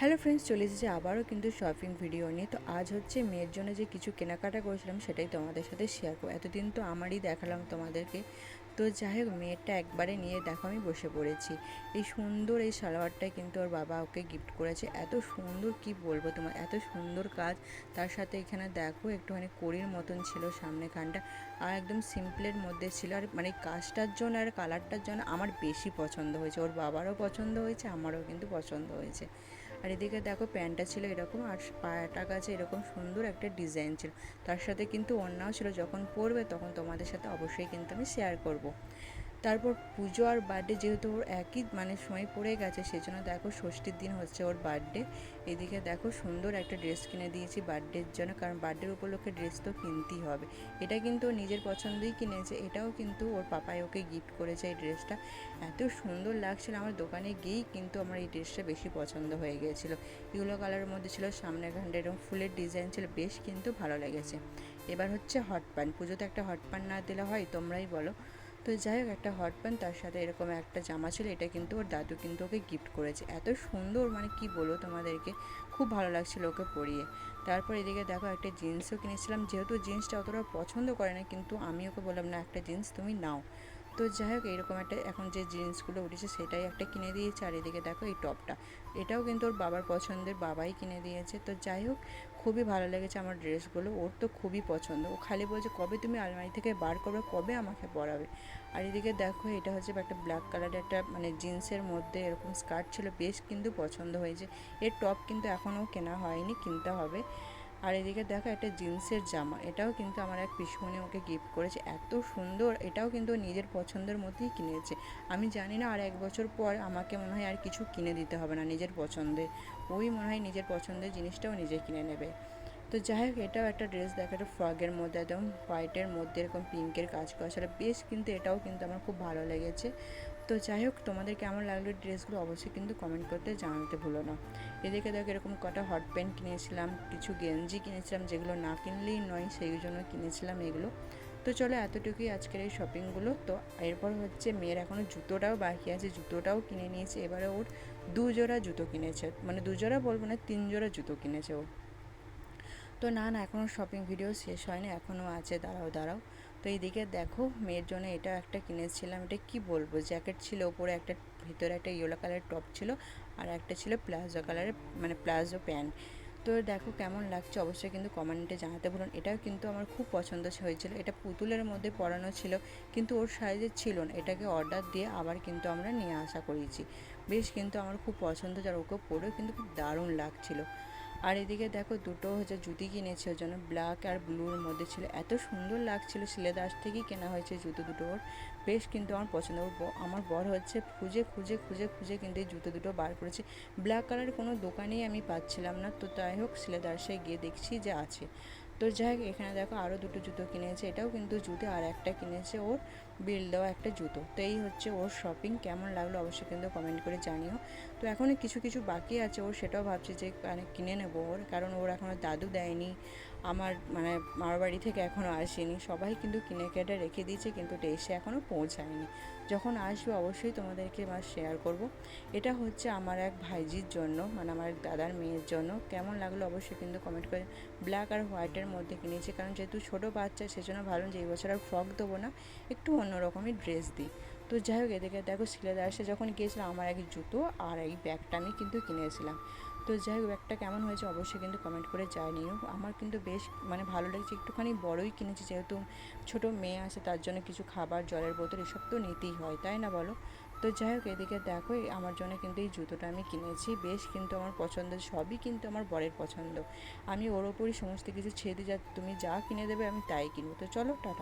Hello friends চলে এসেছি আবারও কিন্তু শপিং ভিডিও নিয়ে। তো আজ হচ্ছে মেয়ের জন্য যে কিছু কেনাকাটা করেছিলাম, সেটাই তোমাদের সাথে শেয়ার করব। এতদিন তো আমারই দেখালাম তোমাদেরকে। তো যাই হোক, মেয়েরটা একবারে নিয়ে দেখো, আমি বসে পড়েছি। এই সুন্দর এই সালোয়ারটাই কিন্তু ওর বাবা ওকে গিফট করেছে। এত সুন্দর, কি বলব তোমার এত সুন্দর কাজ। তার সাথে এখানে দেখো, একটুখানি কড়ির মতন ছিল সামনেখানটা আর একদম সিম্পলের মধ্যে ছিল। আর মানে কাজটার জন্য আর কালারটার জন্য আমার বেশি পছন্দ হয়েছে। ওর বাবারও পছন্দ হয়েছে, আমারও কিন্তু পছন্দ হয়েছে। আর এদিকে দেখো প্যান্টটা ছিল এরকম আর পায়াটা কাছে এরকম সুন্দর একটা ডিজাইন ছিল তার সাথে কিন্তু অন্যাও ছিল যখন পরবে তখন তোমাদের সাথে অবশ্যই কিন্তু আমি শেয়ার করব। তারপর পুজো আর বার্থডে যেহেতু ওর একই মানে সময় পড়ে গেছে, সেজন্য দেখো ষষ্ঠীর দিন হচ্ছে ওর বার্থডে এদিকে দেখো সুন্দর একটা ড্রেস কিনে দিয়েছি বার্থডের জন্য, কারণ বার্থডের উপলক্ষে ড্রেস তো কিনতেই হবে। এটা কিন্তু নিজের পছন্দই কিনেছে, এটাও কিন্তু ওর পাপাই ওকে গিফট করেছে এই ড্রেসটা এত সুন্দর লাগছিল, আমার দোকানে গিয়েই কিন্তু আমার এই ড্রেসটা বেশি পছন্দ হয়ে গিয়েছিল। ইউলো কালারের মধ্যে ছিল সামনে ঘান্ডে এরকম ফুলের ডিজাইন ছিল, বেশ কিন্তু ভালো লেগেছে। এবার হচ্ছে হট প্যান পুজোতে একটা হট প্যান না দিলে হয়, তোমরাই বলো। তো যাই হোক, একটা হট প্যান্ট তার সাথে এরকম একটা জামা ছিল, এটা কিন্তু ওর দাদু কিন্তু ওকে গিফট করেছে। এত সুন্দর মানে কি বলো তোমাদেরকে, খুব ভালো লাগছিল ওকে পরিয়ে। তারপর এদিকে দেখো একটা জিন্সও কিনেছিলাম, যেহেতু জিন্সটা অতটা পছন্দ করে না, কিন্তু আমি ওকে বললাম, না, একটা জিন্স তুমি নাও। তো যাই হোক, এরকম একটা এখন যে জিন্সগুলো উঠেছে সেটাই একটা কিনে দিয়েছে। আর এদিকে দেখো এই টপটা। এটাও কিন্তু ওর বাবার পছন্দের, বাবাই কিনে দিয়েছে। তো যাই হোক, খুবই ভালো লেগেছে আমার ড্রেসগুলো। ওর তো খুবই পছন্দ। ও খালি বলছে, কবে তুমি আলমারি থেকে বার করবে? কবে আমাকে পরাবে? আর এদিকে দেখো, এটা হচ্ছে একটা ব্ল্যাক কালারের একটা মানে জিন্সের মধ্যে এরকম স্কার্ট ছিল। বেশ কিন্তু পছন্দ হয়েছে। এর টপ কিন্তু এখনও কেনা হয়নি, কিনতে হবে। আর এদিকে দেখো একটা জিন্সের জামা, এটাও কিন্তু আমার এক পিসমণি ওকে গিফট করেছে। এত সুন্দর, এটাও কিন্তু নিজের পছন্দের মধ্যেই কিনেছে। আমি জানি না আর এক বছর পর আমাকে মনে হয় আর কিছু কিনে দিতে হবে না নিজের পছন্দের ওই মনে হয় নিজের পছন্দের জিনিসটাও নিজে কিনে নেবে। তো যাই হোক, এটাও একটা ড্রেস দেখা একটা ফ্রগের মধ্যে, একদম হোয়াইটের মধ্যে এরকম পিঙ্কের কাজ করা সেটা বেশ কিন্তু এটাও কিন্তু আমার খুব ভালো লেগেছে। তো যাই হোক, তোমাদের কেমন লাগল ড্রেসগুলো অবশ্যই কিন্তু কমেন্ট করতে জানাতে ভুলো না। এদিকে দেখো, এরকম কটা হট প্যান্ট কিনেছিলাম, কিছু গেঞ্জি কিনেছিলাম, যেগুলো না কিনলেই নয়, সেই জন্য কিনেছিলাম এগুলো। তো চলো, এতটুকুই আজকের এই শপিংগুলো তো এরপর হচ্ছে, মেয়ের এখনও জুতোটাও বাকি আছে, জুতোটাও কিনে নিয়েছে। এবারে ওর দু জোড়া জুতো কিনেছে। মানে দু জোড়া বলব না তিন জোড়া জুতো কিনেছে ও। তো না না এখনও শপিং ভিডিও শেষ হয়নি এখনও আছে, দাঁড়াও দাঁড়াও। তো এইদিকে দেখো, মেয়ের জন্য এটা একটা কিনেছিলাম। এটা কি বলব? জ্যাকেট ছিল ওপরে একটা, ভিতরে একটা ইয়েলো কালারের টপ ছিল আর একটা ছিল প্লাজো কালারের মানে প্লাজো প্যান্ট। তো দেখো কেমন লাগছে অবশ্যই কিন্তু কমেন্টে জানাতে বলুন এটাও কিন্তু আমার খুব পছন্দ হয়েছিল। এটা পুতুলের মধ্যে পরানো ছিল কিন্তু ওর সাইজে ছিল না। এটাকে অর্ডার দিয়ে আবার কিন্তু আমরা নিয়ে আসা করেছি। বেশ কিন্তু আমার খুব পছন্দ যার, ওকে পরেও কিন্তু খুব দারুণ লাগছিল। আর এদিকে দেখো দুটো হচ্ছে জুতি কিনেছে, ওর জন্য ব্ল্যাক আর ব্লুর মধ্যে ছিল। এত সুন্দর লাগছিল সিলেদাস থেকেই কেনা হয়েছে জুতো দুটো ওর। বেশ কিন্তু আমার পছন্দ। আমার বর হচ্ছে খুঁজে খুঁজে খুঁজে খুঁজে কিন্তু এই জুতো দুটো বার করেছে। ব্ল্যাক কালারের কোনো দোকানেই আমি পাচ্ছিলাম না। তো তাই হোক সিলেদাসে গিয়ে দেখছি যে আছে। তো যাই হোক, এখানে দেখো আরও দুটো জুতো কিনেছে। এটাও কিন্তু জুতো আর একটা কিনেছে ওর। বিল দেওয়া একটা জুতো। তো এই হচ্ছে ওর শপিং কেমন লাগল অবশ্যই কিন্তু কমেন্ট করে জানিও। তো এখনও কিছু কিছু বাকি আছে। ওর সেটাও ভাবছে যে মানে কিনে নেব ওর। কারণ ওর এখনও দাদু দেয়নি। আমার মানে মার বাড়ি থেকে এখনও আসেনি। সবাই কিন্তু কিনে কেটে রেখে দিয়েছে কিন্তু এসে এখনও পৌঁছায়নি। যখন আসবে অবশ্যই তোমাদেরকে এবার শেয়ার করব। এটা হচ্ছে আমার এক ভাইজির জন্য মানে আমার দাদার মেয়ের জন্য। কেমন লাগল অবশ্যই কিন্তু কমেন্ট করে ব্ল্যাক আর হোয়াইটের মধ্যে কিনেছি কারণ যেহেতু ছোটো বাচ্চা, সেজন্য ভালো যে এই বছর আর ফ্রক দেবো না, একটু অন্যরকমই ড্রেস দিই। তো যাই হোক, এদিকে দেখো সিলেদাসে যখন গিয়েছিলাম আমার এক জুতো আর এই ব্যাগটা আমি কিন্তু কিনেছিলাম। তো যাই হোক ব্যাগটা কেমন হয়েছে অবশ্যই কিন্তু কমেন্ট করে জানিও। আমার কিন্তু বেশ মানে ভালো লেগেছে, একটুখানি বড়ই কিনেছি যেহেতু ছোটো মেয়ে আছে, তার জন্য কিছু খাবার, জলের বোতল এসব তো নিতেই হয়, তাই না বলো? তো যাই হোক, এদিকে দেখো আমার জন্য কিন্তু এই জুতোটা আমি কিনেছি। বেশ কিন্তু আমার পছন্দ, সবই কিন্তু আমার বরের পছন্দ। আমি ওর ওপরই সমস্ত কিছু ছেড়ে দিই যা, তুমি যা কিনে দেবে আমি তাই কিনবো। তো চলো, টাটা।